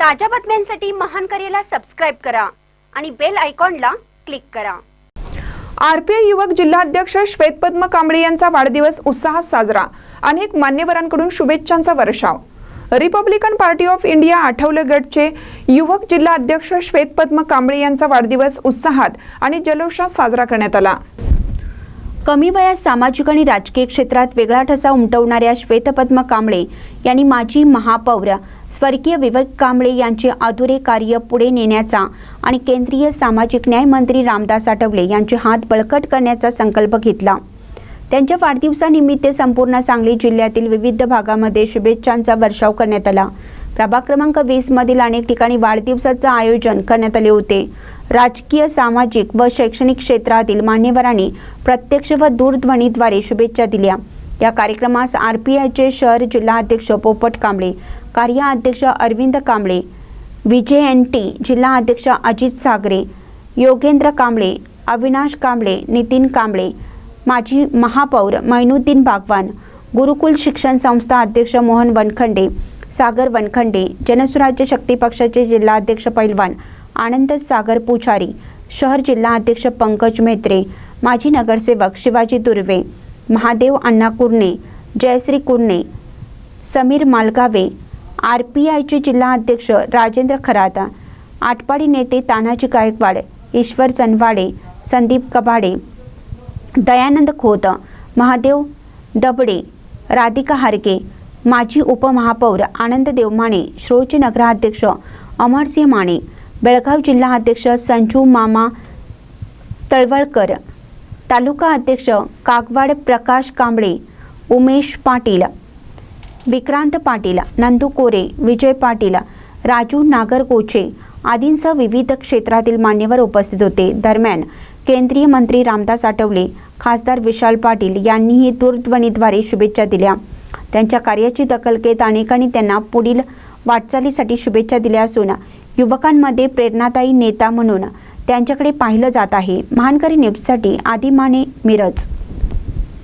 ताज्या बातम्यांसाठी महान करेला सबस्क्राईब करा आणि बेल आयकॉनला क्लिक करा. आरपीआय युवक जिल्हाध्यक्ष श्वेतपद्म कांबळे यांचा वाढदिवस उत्साहात साजरा. अनेक मान्यवरांकडून शुभेच्छांचा वर्षाव. Republican Party of India Athawale गटचे युवक जिल्हा अध्यक्ष श्वेतपद्म कांबळे यांचा वाढदिवस उत्साहात आणि जल्लोषात साजरा करण्यात आला. कमी वयात सामाजिक आणि राजकीय क्षेत्रात वेगळा ठसा उमटवणाऱ्या श्वेतपद्म कांबळे यांनी माजी महापौर स्वर्गीय विवेक कांबळे यांचे अधुरे कार्य पुढे नेण्याचा आणि केंद्रीय सामाजिक न्याय मंत्री रामदास आठवले यांचे हात बळकट करण्याचा संकल्प घेतला. त्यांच्या वाढदिवसानिमित्त संपूर्ण सांगली जिल्ह्यातील विविध भागामध्ये शुभेच्छांचा वर्षाव करण्यात आला. प्रभाग क्रमांक वीस मधील अनेक ठिकाणी वाढदिवसाचं आयोजन करण्यात आले होते. राजकीय सामाजिक व शैक्षणिक क्षेत्रातील मान्यवरांनी प्रत्यक्ष व दूरध्वनीद्वारे शुभेच्छा दिल्या. या कार्यक्रमास आर पी आयचे शहर जिल्हाध्यक्ष पोपट कांबळे कार्याध्यक्ष अरविंद कांबळे विजय एन टी जिल्हा अध्यक्ष अजित सागरे योगेंद्र कांबळे अविनाश कांबळे नितीन कांबळे माजी महापौर मैनुद्दीन बागवान गुरुकुल शिक्षण संस्था अध्यक्ष मोहन वनखंडे सागर वनखंडे जनसुराज्य शक्ती पक्षाचे जिल्हाध्यक्ष पैलवान आनंद सागर पुजारी शहर जिल्हा अध्यक्ष पंकज मेत्रे माजी नगरसेवक शिवाजी दुर्वे महादेव अण्णा कुर्णे जयश्री कुर्णे समीर मालगावे आर पी आयचे जिल्हा अध्यक्ष राजेंद्र खराता आटपाडी नेते तानाजी गायकवाड ईश्वर चनवाडे संदीप कबाडे दयानंद खोत महादेव दबडे राधिका हारके माजी उपमहापौर आनंद देवमाणे श्रोचे नगराध्यक्ष अमरसिंह माने बेळगाव जिल्हा अध्यक्ष संजू मामा तळवळकर तालुका अध्यक्ष कागवाड प्रकाश कांबळे उमेश पाटील विक्रांत पाटील नंदू कोरे विजय पाटील राजू नागरगोचे आदींसह विविध क्षेत्रातील मान्यवर उपस्थित होते. दरम्यान केंद्रीय मंत्री रामदास आठवले खासदार विशाल पाटील यांनीही दूरध्वनीद्वारे शुभेच्छा दिल्या. त्यांच्या कार्याची दखल घेत अनेकांनी त्यांना पुढील वाटचालीसाठी शुभेच्छा दिल्या असून युवकांमध्ये प्रेरणादायी नेता म्हणून त्यांच्याकडे पाहिलं जात आहे. महानकरी न्यूजसाठी आदिमाने मिरज